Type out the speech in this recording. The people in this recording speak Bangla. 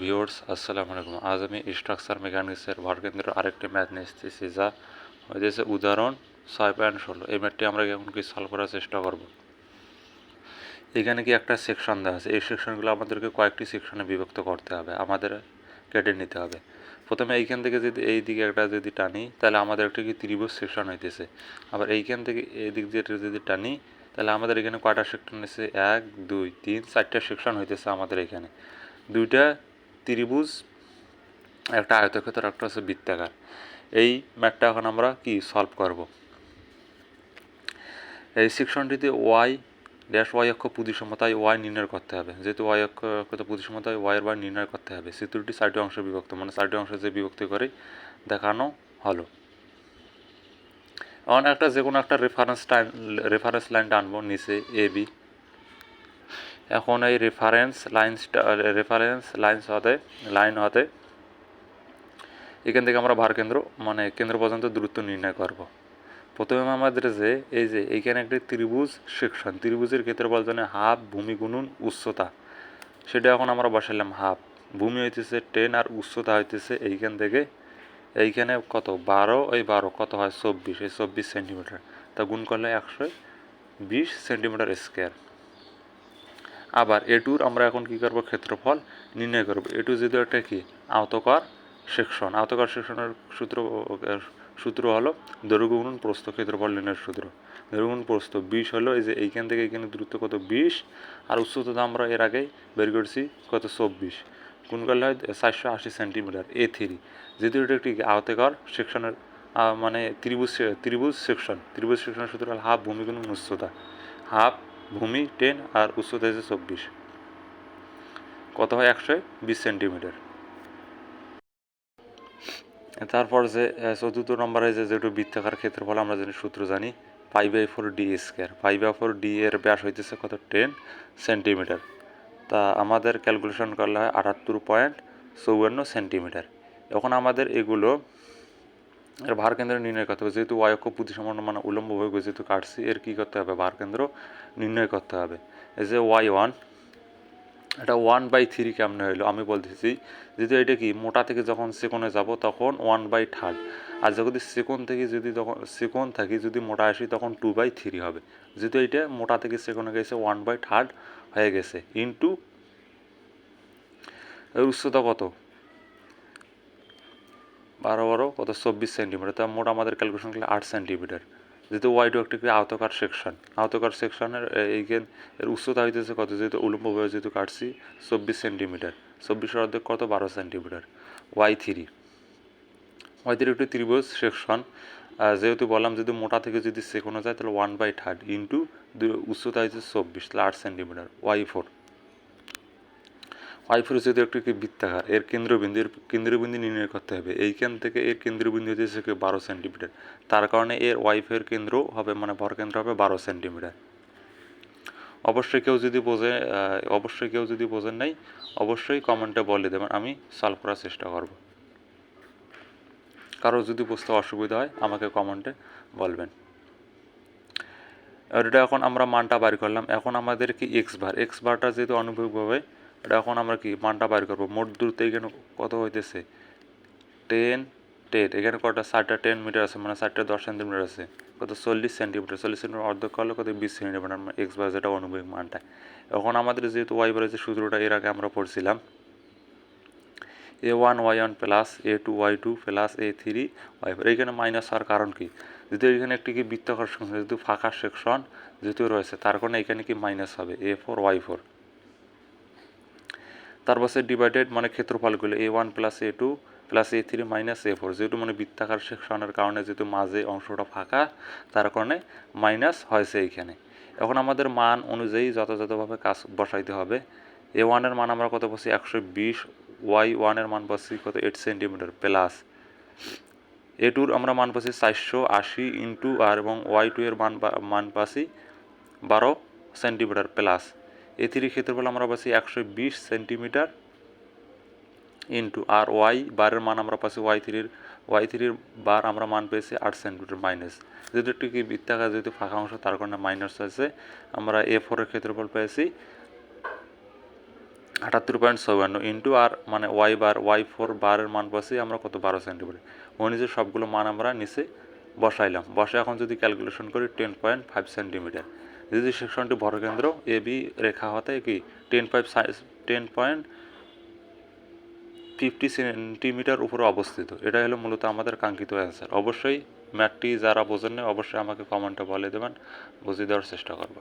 ভিউয়ার্স, আসসালামু আলাইকুম। আজ আমি স্ট্রাকচার মেকানিক্সের ভরকেন্দ্রের আরেকটি ম্যাথ নিয়ে এসেছি, যা হয়েছে উদাহরণ ছয় পয়েন্ট ষোলো। এই ম্যাথটি আমরা এখন কি সলভ করার চেষ্টা করব? এখানে কি একটা সেকশন দেওয়া আছে? এই সেকশনগুলো আমাদেরকে কয়েকটি সেকশনে বিভক্ত করতে হবে, আমাদের কেটে নিতে হবে। প্রথমে এইখান থেকে যদি এই দিকে একটা যদি টানি, তাহলে আমাদের একটা কি ত্রিভুজ সেকশন হইতেছে। আবার এইখান থেকে এই দিক দিয়ে যদি টানি, তাহলে আমাদের এখানে কয়টা সেকশন হয়েছে এক, দুই, তিন, চারটা সেকশন হইতেছে আমাদের এখানে। দুইটা ত্রিভুজ, একটা আয়তক্ষেত্র, একটা হচ্ছে বৃত্তাকার। এই ম্যাথটা এখন আমরা কি সলভ করব? এই সেকশনটিতে ওয়াই ড্যাশ ওয়াই অক্ষ প্রতিসমতায় ওয়াই নির্ণয় করতে হবে। যেহেতু ওয়াই অক্ষ, অক্ষত প্রতিসমতায় ওয়াইয়ের বার নির্ণয় করতে হবে। চিত্রটি চারটি অংশে বিভক্ত মানে চারটি অংশে যে বিভক্তি করে দেখানো হলো। এখন একটা যে কোনো একটা রেফারেন্স টাইম রেফারেন্স লাইন টানবো নিচে এ বি এখন এই রেফারেন্স লাইন্সটা রেফারেন্স লাইন্স হতে লাইন হতে, এখান থেকে আমরা ভার কেন্দ্র মানে কেন্দ্র পর্যন্ত দূরত্ব নির্ণয় করব। প্রথমে আমাদের যে, এই যে এইখানে একটি ত্রিভুজ সেকশন, ত্রিভুজের ক্ষেত্রফল জানে হাফ ভূমি গুণন উচ্চতা, সেটা এখন আমরা বসালাম হাফ ভূমি হইতেছে টেন আর উচ্চতা হইতেছে এইখান থেকে, এইখানে কত? বারো ওই বারো, কত হয়? চব্বিশ, এই চব্বিশ সেন্টিমিটার তা গুণ করলে একশো বিশ সেন্টিমিটার স্কোয়ার আবার এটুর আমরা এখন কি করব? ক্ষেত্রফল নির্ণয় করব। এটু যদি একটা কি? আওতকর সেকশন। আওতকর সেকশনের সূত্র সূত্র হলো দৈর্ঘ্য প্রস্থ ক্ষেত্রফল নির্ণয়ের সূত্র। দৈর্ঘ্য প্রস্থ বিশ হলো এই যে এইখান থেকে এখানে দূরত্ব কত? বিশ। আর উচ্চতা আমরা এর আগেই বের করছি কত? চব্বিশ। কোন করলে হয়? চারশো আশি সেন্টিমিটার, এ থ্রি। যেহেতু এটা একটি আওতকর সেকশনের মানে ত্রিভুজ ত্রিভুজ সেকশন। ত্রিভুজ সেকশনের সূত্র হলো হাফ ভূমি গুণন উচ্চতা। হাফ ভূমি টেন আর উচ্চতা হচ্ছে চব্বিশ। কত হয় একশো বিশ সেন্টিমিটার? তারপর যে চতুর্থ নম্বরে যে যেটু বৃত্তাকার ক্ষেত্রফল, আমরা জানি সূত্র জানি, pi by four d square. Pi by four d এর ব্যাস হইতেছে কত? Ten centimetre. তা আমাদের ক্যালকুলেশন করলে হয় আটাত্তর পয়েন্ট চৌয়ান্ন সেন্টিমিটার। এখন আমাদের এগুলো এর ভার কেন্দ্র নির্ণয় করতে হবে। যেহেতু ওয়াই অক্ষ প্রতিসমান মানে উলম্বভাবে যেহেতু কাটছি, এর কী করতে হবে? ভার কেন্দ্র নির্ণয় করতে হবে। এই যে ওয়াই ওয়ান এটা ওয়ান বাই থ্রি কেমনে হইল? আমি বলতেছি, যেহেতু এটা কি, মোটা থেকে যখন সেকোনে যাব তখন ওয়ান বাই থার্ড আর যদি সেকোন থেকে যদি তখন, সেকোন থাকি যদি মোটা আসি তখন টু বাই থ্রি হবে। যেহেতু এটা মোটা থেকে সেকনে গেছে ওয়ান বাই থার্ড হয়ে গেছে। ইন্টু এর উচ্চতা কত? বারো বারো, কত? চব্বিশ সেন্টিমিটার তার মোট আমাদের ক্যালকুলেশন করলে আট সেন্টিমিটার যেহেতু ওয়াইড একটি আওতকার সেকশন আওতকার সেকশনের এইখান এর উচ্চতা হইতেছে কত? যেহেতু উলম্বভাবে যেহেতু কাটছি, চব্বিশ সেন্টিমিটার চব্বিশের অর্ধেক কত? বারো centimetre Y three Y three একটি ত্রিভুজ সেকশন যেহেতু বললাম যদি মোটা থেকে যদি সেকোনো যায়, তাহলে ওয়ান বাই থার্ড ইন্টু উচ্চতা হচ্ছে চব্বিশ, তাহলে আট সেন্টিমিটার ওয়াই ফোর ওয়াইফের যেহেতু একটি বৃত্তাকার? এর কেন্দ্রবিন্দু এর কেন্দ্রবিন্দু নির্ণয় করতে হবে। এইখান থেকে এর কেন্দ্রবিন্দু হচ্ছে বারো সেন্টিমিটার। তার কারণে এর ওয়াইফের কেন্দ্র হবে মানে ভরকেন্দ্র হবে বারো সেন্টিমিটার। অবশ্যই কেউ যদি বোঝে অবশ্যই কেউ যদি বোঝেন নাই, অবশ্যই কমেন্টে বলে দেবেন। আমি সলভ করার চেষ্টা করব। কারও যদি বুঝতে অসুবিধা হয়, আমাকে কমেন্টে বলবেন। এটা এখন আমরা মানটা বাড়ি করলাম। এখন আমাদের কি এক্স বার এক্স বারটা যেহেতু অনুভবভাবে এটা এখন আমরা কি মানটা বাইর করব? মোট দূরত্ব এখানে কত হইতেছে? টেন টেন এখানে কটা ষাটটা টেন মিটার আছে মানে ষাটটা দশ সেন্টিমিটার আছে। কত? চল্লিশ সেন্টিমিটার। চল্লিশ সেন্টিমিটার অর্ধেক করলে কত? বিশ সেন্টিমিটার এক্স বার যেটা অনুভূমিক মানটা। এখন আমাদের যেহেতু ওয়াই বারের যে সূত্রটা এর আগে আমরা পড়ছিলাম A one Y one plus A two Y two plus A three Y four এইখানে মাইনাস হওয়ার কারণ কি? যেহেতু এখানে একটি কি বৃত্তাকার সেকশন, যেহেতু ফাঁকা সেকশন যেহেতু রয়েছে, তার কারণে এখানে কি মাইনাস হবে? এ ফোর ওয়াই ফোর তারপর সে ডিভাইডেড মানে ক্ষেত্রফলগুলো A one plus A two plus A three minus A four যেহেতু মানে বৃত্তাকার সেকশনের কারণে যেহেতু মাঝে অংশটা ফাঁকা, তার কারণে মাইনাস হয়েছে এইখানে এখন আমাদের মান অনুযায়ী যথাযথভাবে কাজ বসাইতে হবে। এ ওয়ানের মান আমরা কত বসি? একশো বিশ ওয়াই ওয়ানের মান বসি কত? এইট সেন্টিমিটার প্লাস এ টুর আমরা মান পাচ্ছি চারশো আশি ইন্টু আর এবং ওয়াই টু এর মান মান পাচ্ছি বারো সেন্টিমিটার প্লাস এ থ্রি ক্ষেত্রফল আমরা পাচ্ছি একশো বিশ সেন্টিমিটার ইন্টু আর ওয়াই বারের মান আমরা পাচ্ছি ওয়াই থ্রির ওয়াই থ্রির বার আমরা মান পেয়েছি আট সেন্টিমিটার মাইনাস যেহেতু একটু কি বৃত্তাকার যেহেতু ফাঁকা অংশ, তার কারণে মাইনাস আছে। আমরা এ ফোরের ক্ষেত্রফল পেয়েছি আটাত্তর পয়েন্ট চৌয়ান্ন ইন্টু আর মানে ওয়াই বার ওয়াই ফোর বারের মান বসে আমরা কত? বারো সেন্টিমিটার। ওই নিচে সবগুলো মান আমরা নিচে বসাইলাম। বসে এখন যদি ক্যালকুলেশন করি টেন পয়েন্ট ফাইভ সেন্টিমিটার সেকশনটি ভরকেন্দ্র এ, বি, রেখা হতে কি ten five ten point fifty centimetre উপরে অবস্থিত। এটা হলো মূলত আমাদের কাঙ্ক্ষিত অ্যান্সার অবশ্যই ম্যাটটি যারা বোঝেন না অবশ্যই আমাকে কমেন্টে বলে দেবেন, বুঝিয়ে দেওয়ার চেষ্টা করব।